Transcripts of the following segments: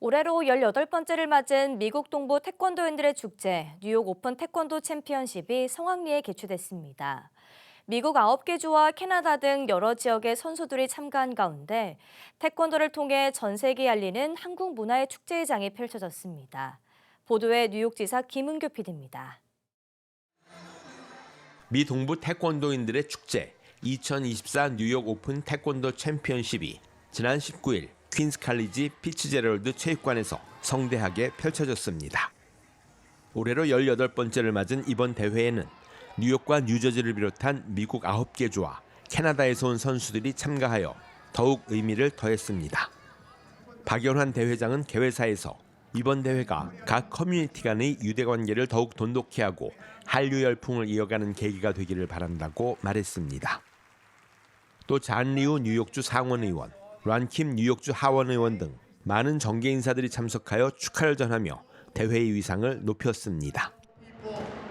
올해로 18번째를 맞은 미국 동부 태권도인들의 축제 뉴욕 오픈 태권도 챔피언십이 성황리에 개최됐습니다. 미국 9개 주와 캐나다 등 여러 지역의 선수들이 참가한 가운데 태권도를 통해 전 세계에 알리는 한국 문화의 축제장이 펼쳐졌습니다. 보도에 뉴욕지사 김은교 PD입니다. 미 동부 태권도인들의 축제 2024 뉴욕 오픈 태권도 챔피언십이 지난 19일 퀸스 칼리지 피츠제럴드 체육관에서 성대하게 펼쳐졌습니다. 올해로 18번째를 맞은 이번 대회에는 뉴욕과 뉴저지를 비롯한 미국 9개 주와 캐나다에서 온 선수들이 참가하여 더욱 의미를 더했습니다. 박연환 대회장은 개회사에서 이번 대회가 각 커뮤니티 간의 유대 관계를 더욱 돈독히 하고 한류 열풍을 이어가는 계기가 되기를 바란다고 말했습니다. 또 잔리우 뉴욕주 상원 의원, 란킴 뉴욕주 하원 의원 등 많은 정계 인사들이 참석하여 축하를 전하며 대회의 위상을 높였습니다.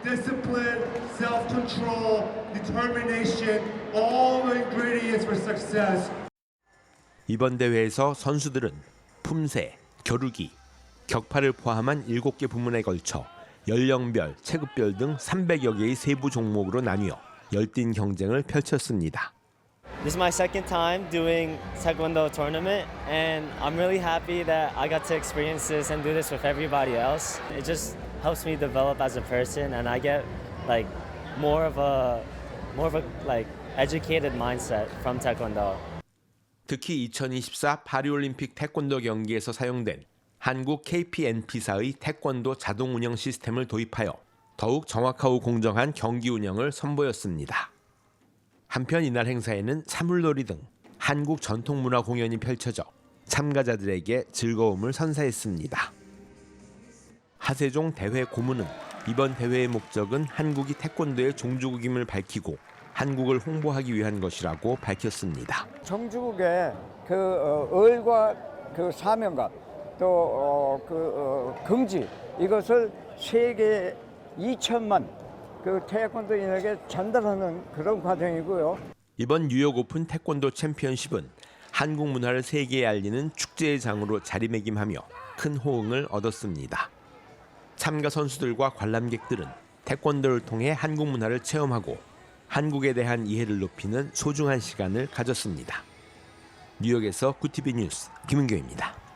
discipline, self-control, determination, all the ingredients for success. 이번 대회에서 선수들은 품새, 겨루기, 격파를 포함한 7개 부문에 걸쳐 연령별, 체급별 등 300여 개의 세부 종목으로 나뉘어 열띤 경쟁을 펼쳤습니다. This is my second time doing Taekwondo tournament, and I'm really happy that I got to experience this and do this with everybody else. It just helps me develop as a person, and I get like more of a more of a like educated mindset from Taekwondo. 특히 2024 파리올림픽 태권도 경기에서 사용된 한국 KPNP사의 태권도 자동 운영 시스템을 도입하여 더욱 정확하고 공정한 경기 운영을 선보였습니다. 한편 이날 행사에는 사물놀이 등 한국 전통 문화 공연이 펼쳐져 참가자들에게 즐거움을 선사했습니다. 하세종 대회 고문은 이번 대회의 목적은 한국이 태권도의 종주국임을 밝히고 한국을 홍보하기 위한 것이라고 밝혔습니다. 정주국의 그 어, 을과 그 사명감 또그 어, 긍지 이것을 세계 2천만 그 태권도인에게 전달하는 그런 과정이고요. 이번 뉴욕 오픈 태권도 챔피언십은 한국 문화를 세계에 알리는 축제의 장으로 자리매김하며 큰 호응을 얻었습니다. 참가 선수들과 관람객들은 태권도를 통해 한국 문화를 체험하고 한국에 대한 이해를 높이는 소중한 시간을 가졌습니다. 뉴욕에서 구티비 뉴스 김은교입니다.